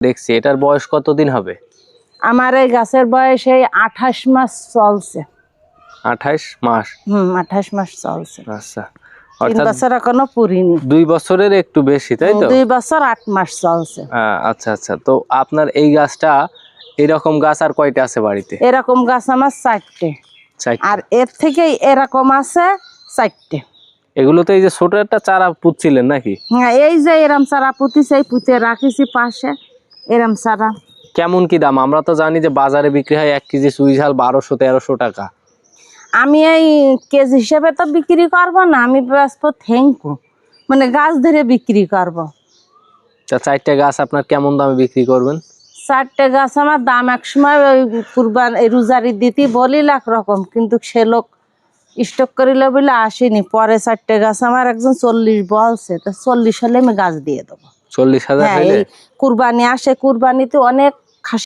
দেখছি এটার বয়স কতদিন হবে? আমার এই গাছের বয়স এই আঠাশ মাস চলছে। আঠাইশ মাস? হুম আঠাশ মাস চলছে। আচ্ছা। তিন বছর এখনও পুরিনি। দুই বছরের একটু বেশি তাই তো? দুই বছর আট মাস চলছে। আচ্ছা আচ্ছা। তো আপনার এই গাছটা এরকম গাছ আর কয়টা আছে বাড়িতে? এরকম গাছ আমার চারটে। আর এর থেকে এরকম আছে চারটে। এগুলোতে এই যে ছোট একটা চারা পুঁতছিলেন নাকি? হ্যাঁ এই যে এরকম চারা পুঁতিছে পুঁতে রাখিছি পাশে। এরম সারা। কেমন কি দাম? আমরা তো জানি যে বাজারে বিক্রি হয় এক কেজি চুই ঝাল বারোশো তেরোশো টাকা। আমি এই কেজি হিসেবে তো বিক্রি করব না আমি বেসবো থ্যাংকু মানে গাছ ধরে বিক্রি করব। তা চারটে গাছ আপনার কেমন দামে বিক্রি করবেন? চারটে গাছ আমার দাম এক সময় ওই কুরবান এই রোজারি দিতে বলি লাখ রকম কিন্তু সে লোক স্টক করিল বলে আসেনি। পরে চারটে গাছ আমার একজন চল্লিশ বলছে তো চল্লিশ হলে আমি গাছ দিয়ে দেবো। চল্লিশ হাজার হ্যাঁ কুরবানি আসে কুরবানিতে অনেক